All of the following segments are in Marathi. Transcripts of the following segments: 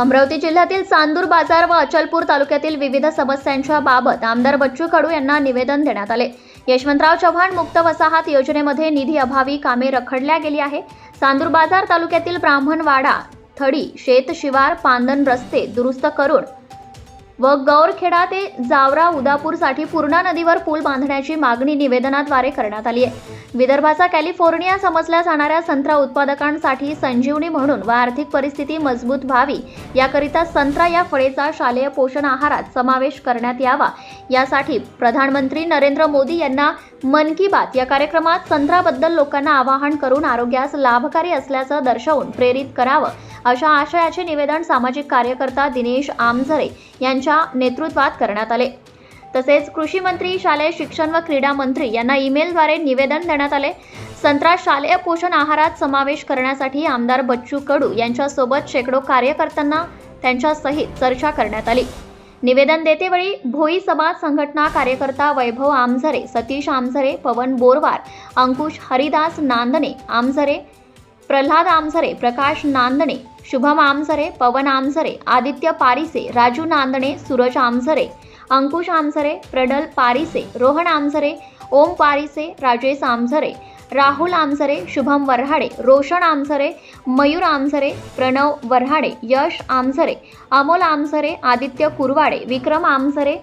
अमरावती जिल्ह्यातील चांदूर बाजार व अचलपूर तालुक्यातील विविध समस्यांच्या बाबत आमदार बच्चू कडू यांना निवेदन देण्यात आले. यशवंतराव चव्हाण मुक्त वसाहत योजनेमध्ये निधी अभावी कामे रखडल्या गेली आहे. चांदूर बाजार तालुक्यातील ब्राह्मणवाडा थडी शेत शिवार पांदन रस्ते दुरुस्त करून व गौरखेडा ते जावरा उदापूरसाठी पूर्णा नदीवर पूल बांधण्याची मागणी निवेदनाद्वारे करण्यात आली आहे. विदर्भाचा कॅलिफोर्निया समजल्या जाणाऱ्या संत्रा उत्पादकांसाठी संजीवनी म्हणून व आर्थिक परिस्थिती मजबूत व्हावी याकरिता संत्रा या फळेचा शालेय पोषण आहारात समावेश करण्यात यावा यासाठी प्रधानमंत्री नरेंद्र मोदी यांना मन की बात या कार्यक्रमात संत्राबद्दल लोकांना आवाहन करून आरोग्यास लाभकारी असल्याचं दर्शवून प्रेरित करावं अशा आशयाचे निवेदन सामाजिक कार्यकर्ता दिनेश आमझरे यांच्या नेतृत्वात करण्यात आले. तसेच कृषी मंत्री शालेय शिक्षण व क्रीडा मंत्री यांना ईमेलद्वारे निवेदन देण्यात आले. संत्रा शालेय पोषण आहारात समावेश करण्यासाठी आमदार बच्चू कडू यांच्यासोबत शेकडो कार्यकर्त्यांना त्यांच्यासहित चर्चा करण्यात आली. निवेदन देतेवेळी भोई समाज संघटना कार्यकर्ता वैभव आमझरे सतीश आमझरे पवन बोरवार अंकुश हरिदास नांदणे आमझरे प्रल्हाद आमझरे प्रकाश नांदणे शुभम आमसरे पवन आमसरे आदित्य पारिसे राजू नांदणे सूरज आमसरे अंकुश आमसरे प्रडल पारिसे रोहन आमसरे ओम पारिसे राजेश आमसरे राहुल आमसरे शुभम वऱ्हाडे रोशन आमसरे मयूर आमसरे प्रणव वऱ्हाडे यश आमसरे अमोल आमसरे आदित्य कुरवाडे विक्रम आमसरे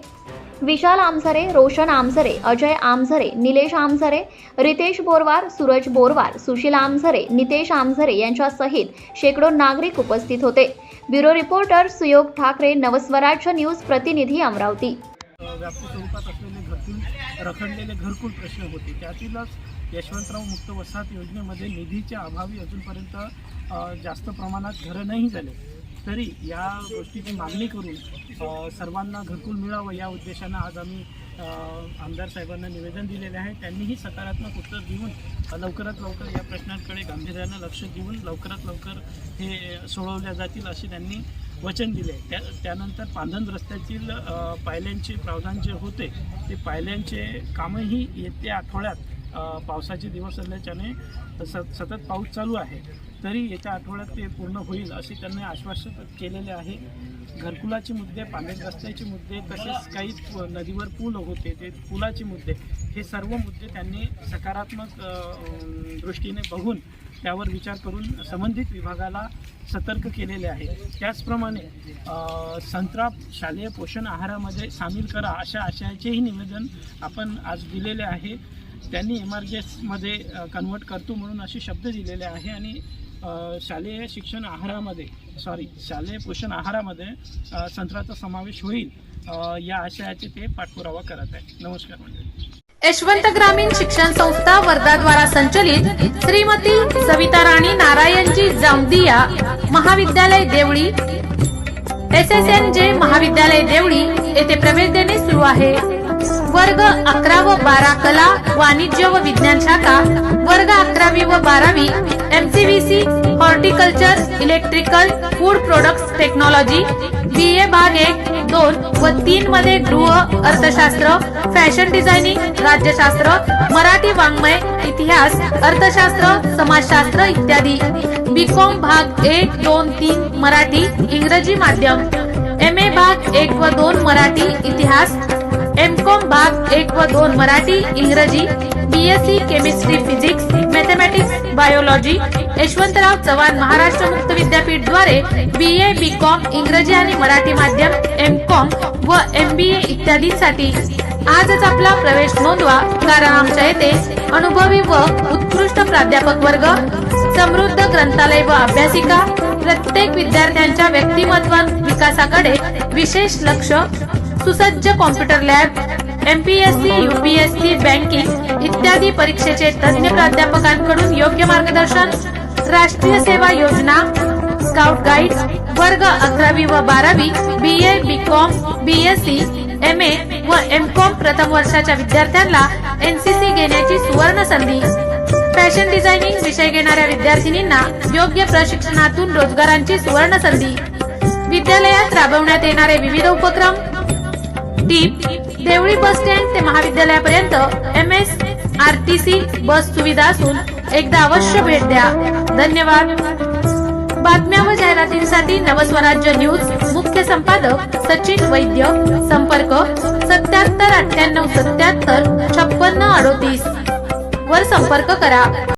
विशाल आमसरे रोशन आमसरे अजय आमसरे निलेश आमसरे रितेश बोरवार सूरज बोरवार सुशील आमसरे नितेश आमसरे यांच्यासहित शेकडो नागरिक उपस्थित होते. Bureau reporter Suyog Thakare Navswarajya news प्रतिनिधी अमरावती. व्याप्ती स्वरूपात असलेले घरकुल रखडलेले घरकुल प्रश्न होते. त्यातीलच यशवंतराव मुक्त वसाहत योजनेमध्ये निधीच्या अभावी अजूनपर्यंत जास्त प्रमाणात घरं नाही झाले. तरी या गोष्टीची मागणी करून सर्वांना घरकुल मिळावं या उद्देशानं आज आम्ही आमदार साहेबांना निवेदन दिलेले आहे. त्यांनीही सकारात्मक उत्तर देऊन लवकरात लवकर या प्रश्नांकडे गांभीर्यानं लक्ष देऊन लवकरात लवकर हे सोडवल्या जातील असे त्यांनी वचन दिले त्या त्यानंतर पांधन रस्त्यातील पायल्यांचे प्रावधान जे होते ते पायल्यांचे कामही येत्या आठवड्यात पावसाचे दिवस असल्याच्याने स सतत पाऊस चालू आहे. तरी येत्या आठवड्यात ते पूर्ण होईल असे त्यांनी आश्वासन केलेले आहे. घरकुलाचे मुद्दे पाण्यात रस्त्याचे मुद्दे तसेच काही नदीवर पूल होते ते पुलाचे मुद्दे हे सर्व मुद्दे त्यांनी सकारात्मक दृष्टीने बघून त्यावर विचार करून संबंधित विभागाला सतर्क केलेले आहे. त्याचप्रमाणे संत्रा शालेय पोषण आहारामध्ये सामील करा अशा आशयाचेही निवेदन आपण आज दिलेले आहे. त्यांनी एम आर जी एसमध्ये कन्वर्ट करतो म्हणून असे शब्द दिलेले आहे आणि शालेय शिक्षण आहारामध्ये सॉरी शालेय पोषण आहारामध्ये संत्राचा समावेश होईल या आशयाचे ते पाठपुरावा करत आहे. नमस्कार मंडळी. यशवंत ग्रामीण शिक्षण संस्था वर्धाद्वारा संचलित श्रीमती सविता राणी नारायणजी जामदिया महाविद्यालय देवळी. एस एस एन जे महाविद्यालय देवळी येथे प्रवेश देणे सुरू आहे. वर्ग अकरा व बारा कला वाणिज्य व विज्ञान शाखा. वर्ग अकरावी व बारावी MCVC horticulture electrical food products technology B A भाग एक दोन व तीन मध्ये गृह अर्थशास्त्र फॅशन डिझायनिंग राज्यशास्त्र मराठी वाङ्मय इतिहास अर्थशास्त्र समाजशास्त्र इत्यादी. बीकॉम भाग एक दोन तीन मराठी इंग्रजी माध्यम. एम ए भाग एक व दोन मराठी इतिहास एक व दोन मराठी इंग्रजी BSc chemistry physics mathematics biology Yashwantrao Chavan Maharashtra मुक्त विद्यापीठद्वारे बी ए बी कॉम इंग्रजी आणि मराठी माध्यम एम कॉम व एम बी ए इत्यादींसाठी आजच आपला प्रवेश नोंदवा. कारण आमच्या येथे अनुभवी व उत्कृष्ट प्राध्यापक वर्ग समृद्ध ग्रंथालय व अभ्यासिका प्रत्येक विद्यार्थ्यांच्या व्यक्तिमत्व विकासाकडे विशेष लक्ष सुसज्ज computer lab MPSC UPSC banking इत्यादी परीक्षेचे तज्ज्ञ प्राध्यापकांकडून योग्य मार्गदर्शन राष्ट्रीय सेवा योजना स्काउट गाईड वर्ग अकरावी व बारावी B A B Com B S C M A व एम कॉम प्रथम वर्षाच्या विद्यार्थ्यांना एनसीसी घेण्याची सुवर्ण संधी. फॅशन डिझायनिंग विषय घेणाऱ्या विद्यार्थिनींना योग्य प्रशिक्षणातून रोजगारांची सुवर्ण संधी. विद्यालयात राबवण्यात येणारे विविध उपक्रम टीप देवळी बस स्टँड ते महाविद्यालयापर्यंत M S R T C bus सुविधा असून एकदा अवश्य भेट द्या. धन्यवाद. बातम्या व जाहिरातींसाठी नवस्वराज्य न्यूज मुख्य संपादक सचिन वैद्य संपर्क सत्याहत्तर अठ्ठ्याण्णव सत्याहत्तर छप्पन्न अडोतीस. वर संपर्क करा.